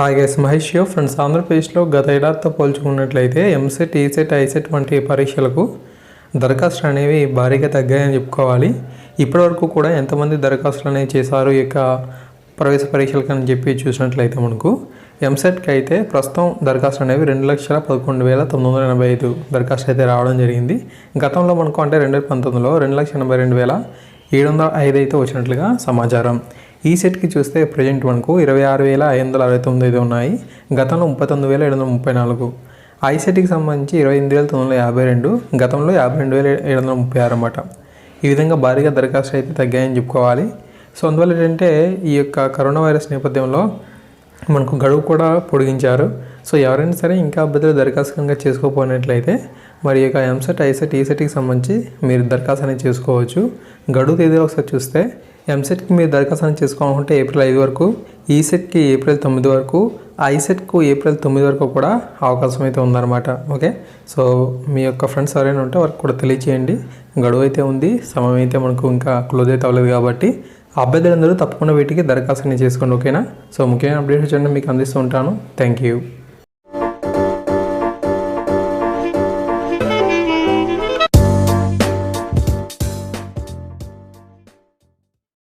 Hi guys Mahesh యో friends ఆంధ్రప్రదేశ్లో గత ఏడాదితో పోల్చుకున్నట్లయితే ఎంసెట్ ఈసెట్ ఐసెట్ వంటి పరీక్షలకు దరఖాస్తులు అనేవి భారీగా తగ్గాయని చెప్పుకోవాలి. ఇప్పటివరకు కూడా ఎంతమంది దరఖాస్తులు అనేవి చేశారు ఇక యొక్క ప్రవేశ పరీక్షలకు అని చెప్పి చూసినట్లయితే మనకు ఎంసెట్కి అయితే ప్రస్తుతం దరఖాస్తులు అనేవి రెండు లక్షల పదకొండు వేల తొమ్మిది వందల ఎనభై ఐదు దరఖాస్తులు అయితే రావడం జరిగింది. గతంలో మనకు అంటే రెండు వేల పంతొమ్మిదిలో రెండు లక్షల ఎనభై రెండు వేల ఏడు వందల ఐదు అయితే వచ్చినట్లుగా సమాచారం. ఈ సెట్కి చూస్తే ప్రజెంట్ మనకు ఇరవై ఆరు వేల ఐదు వందల అరవై తొమ్మిది అయితే ఉన్నాయి. గతంలో ముప్పై తొమ్మిది వేల ఏడు వందల ముప్పై నాలుగు. ఐ సెట్కి సంబంధించి ఇరవై ఎనిమిది వేల తొమ్మిది వందల యాభై రెండు. గతంలో యాభై రెండు వేల ఏడు వందల ముప్పై ఆరు అన్నమాట. ఈ విధంగా భారీగా దరఖాస్తు అయితే తగ్గాయని చెప్పుకోవాలి. సో అందువల్ల ఏంటంటే ఈ యొక్క కరోనా వైరస్ నేపథ్యంలో మనకు గడువు కూడా పొడిగించారు. సో ఎవరైనా సరే ఇంకా అభ్యర్థులు దరఖాస్తు కనుక చేసుకోకపోయినట్లయితే మరి యొక్క ఎంసెట్ ఐసెట్ ఈసెట్కి సంబంధించి మీరు దరఖాస్తు అనేది చేసుకోవచ్చు. గడువు తేదీలో ఒకసారి చూస్తే ఎంసెట్కి మీరు దరఖాస్తు అనేది చేసుకోవాలనుకుంటే ఏప్రిల్ ఐదు వరకు ఈసెట్కి ఏప్రిల్ తొమ్మిది వరకు ఐసెట్కు ఏప్రిల్ తొమ్మిది వరకు కూడా అవకాశం అయితే ఉందన్నమాట. ఓకే? సో మీ యొక్క ఫ్రెండ్స్ ఎవరైనా ఉంటే వారికి కూడా తెలియచేయండి. గడువు అయితే ఉంది సమయం అయితే మనకు ఇంకా క్లోజ్ అయితే అవ్వలేదు కాబట్టి అభ్యర్థులందరూ తప్పకుండా వీటికి దరఖాస్తు అనేది చేసుకోండి. ఓకేనా? సో ముఖ్యమైన అప్డేట్స్ చూడండి మీకు అందిస్తూ ఉంటాను. Thank you.